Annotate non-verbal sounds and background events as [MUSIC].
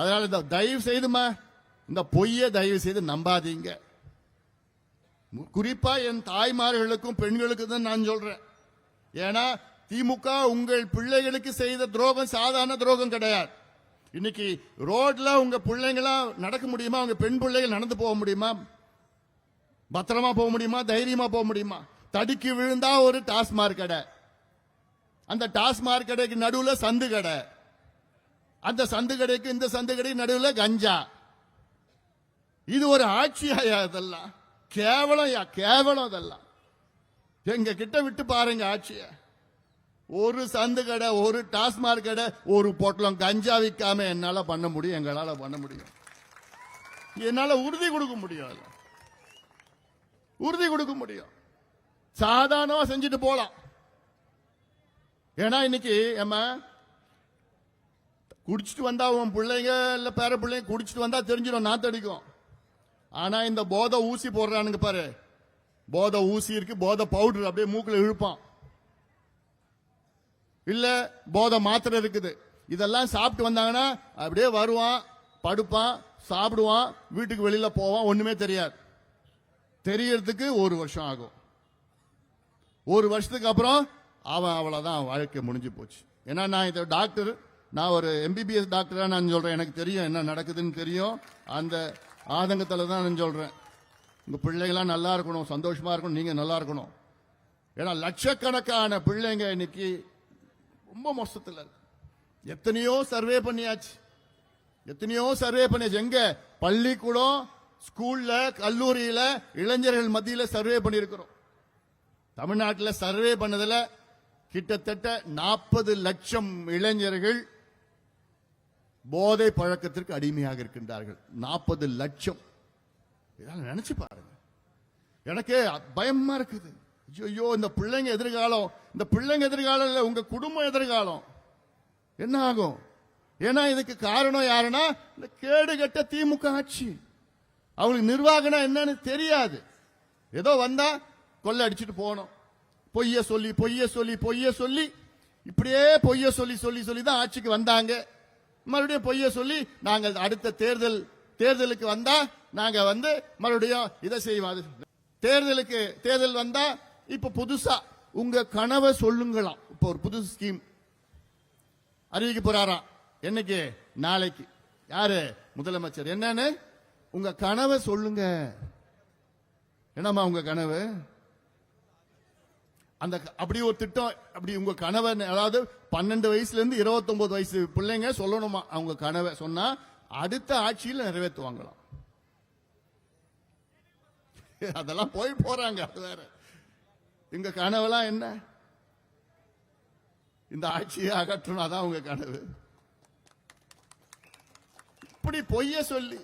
அதனால இந்த தயவு செய்துமா இந்த பொய்யை தயவு செய்து நம்பாதீங்க. குறிப்பா என் தாய்மார்களுக்கும் பெண்களுக்கும் தான் நான் சொல்றேன். ஏன்னா திமுக உங்கள் பிள்ளைகளுக்கு செய்த துரோகம் சாதாரண துரோகம் கிடையாது. இன்னைக்கு ரோட்ல உங்க பிள்ளைங்களாம் நடக்க முடியுமா? உங்க பெண் பிள்ளைகள் நடந்து போக முடியுமா? பத்திரமா போக முடியுமா? தைரியமா போக முடியுமா? தடுக்கி விழுந்தா ஒரு டாஸ்மார்க் கடை. அந்த டாஸ்மார்க் கடைக்கு நடுவுல சந்து கடை. அந்த சந்து கடைக்கு இந்த சந்து கடைக்கு நடுவில் கஞ்சா. இது ஒரு ஆட்சியாயா இதெல்லாம்? கேவலம் யா கேவலம் அதெல்லாம். எங்க கிட்ட விட்டு பாருங்க ஆட்சிய. ஒரு சந்து கடை ஒரு டாஸ்மார்க் கடை ஒரு பொட்டலம் கஞ்சா விற்காம என்னால பண்ண முடியும் எங்களால பண்ண முடியும். என்னால உறுதி கொடுக்க முடியும் உறுதி கொடுக்க முடியும். சாதாரணமா செஞ்சுட்டு போலாம். ஏன்னா இன்னைக்கு ஏம்மா குடிச்சிட்டு வந்தா உன் பிள்ளைங்க இல்லை பேர பிள்ளைங்க குடிச்சிட்டு வந்தா தெரிஞ்சிடும் நாத்தடிக்கும் ஆனால் இந்த போதை ஊசி போடுறானுங்க பாரு. போதை ஊசி இருக்கு போதை பவுடர் அப்படியே மூக்கில் இழுப்பான். இல்லை போதை மாத்திரை இருக்குது. இதெல்லாம் சாப்பிட்டு வந்தாங்கன்னா அப்படியே வருவான் படுப்பான் சாப்பிடுவான் வீட்டுக்கு வெளியில் போவான் ஒன்றுமே தெரியாது. தெரியறதுக்கு ஒரு வருஷம் ஆகும். ஒரு வருஷத்துக்கு அப்புறம் அவன் அவ்வளோதான் வாழ்க்கை முடிஞ்சு போச்சு. ஏன்னா நான் இதை டாக்டர் நான் ஒரு எம்பிபிஎஸ் டாக்டரா நான் சொல்றேன். எனக்கு தெரியும் என்ன நடக்குதுன்னு தெரியும். அந்த ஆதங்கத்தில் தான் நான் சொல்றேன். உங்க பிள்ளைங்களாம் நல்லா இருக்கணும் சந்தோஷமா இருக்கணும் நீங்க நல்லா இருக்கணும். ஏன்னா லட்சக்கணக்கான பிள்ளைங்க இன்னைக்கு ரொம்ப மோசத்தில் எத்தனையோ சர்வே பண்ணியாச்சு. எத்தனையோ சர்வே பண்ணியாச்சு. எங்க? பள்ளிக்கூடம் ஸ்கூல்ல கல்லூரியில இளைஞர்கள் மத்தியில் சர்வே பண்ணியிருக்கிறோம். தமிழ்நாட்டில் சர்வே பண்ணதில் கிட்டத்தட்ட நாற்பது லட்சம் இளைஞர்கள் போதை பழக்கத்திற்கு அடிமையாக இருக்கின்றார்கள். நாற்பது லட்சம். இதெல்லாம் நினைச்சு பாருங்க. எனக்கு பயமா இருக்குது. ஐயோ இந்த பிள்ளைங்க எதிர்காலம். இந்த பிள்ளைங்க எதிர்காலம் இல்லை உங்க குடும்பம் எதிர்காலம். என்ன ஆகும்? ஏன்னா இதுக்கு காரணம் யாருன்னா இந்த கேடு கெட்ட திமுக ஆட்சி. அவங்களுக்கு நிர்வாகம்னா என்னன்னு தெரியாது. ஏதோ வந்தா கொள்ளை அடிச்சுட்டு போகணும். பொய்ய சொல்லி பொய்ய சொல்லி பொய்ய சொல்லி இப்படியே பொய்ய சொல்லி சொல்லி சொல்லி தான் ஆட்சிக்கு வந்தாங்க. மறுபடியும் பொய்ய சொல்லி நாங்கள் அடுத்த தேர்தல் தேர்தலுக்கு வந்தா நாங்க வந்து மறுபடியும் இதை செய்வோம் அது தேர்தலுக்கு தேர்தல் வந்தா இப்ப புதுசா உங்க கனவை சொல்லுங்களாம். இப்போ ஒரு புது ஸ்கீம் அறிவிக்க போறாராம் என்னைக்கு? நாளைக்கு. யாரு? முதலமைச்சர். என்னன்னு? உங்க கனவை சொல்லுங்க. என்னம்மா உங்க கனவு? அந்த அப்படி ஒரு திட்டம் அப்படி உங்க கனவை அதாவது பன்னெண்டு வயசுல இருந்து 29 வயசு பிள்ளைங்க சொல்லணுமா? அவங்க கனவை சொன்னா அடுத்த ஆட்சியில் நிறைவேற்றுவாங்களாம். [LAUGHS] அதெல்லாம் போய் போறாங்க அது வேற. எங்க கனவெல்லாம் என்ன? இந்த ஆட்சியை அகற்றணும் அதான் உங்க கனவு. இப்படி பொய்ய சொல்லி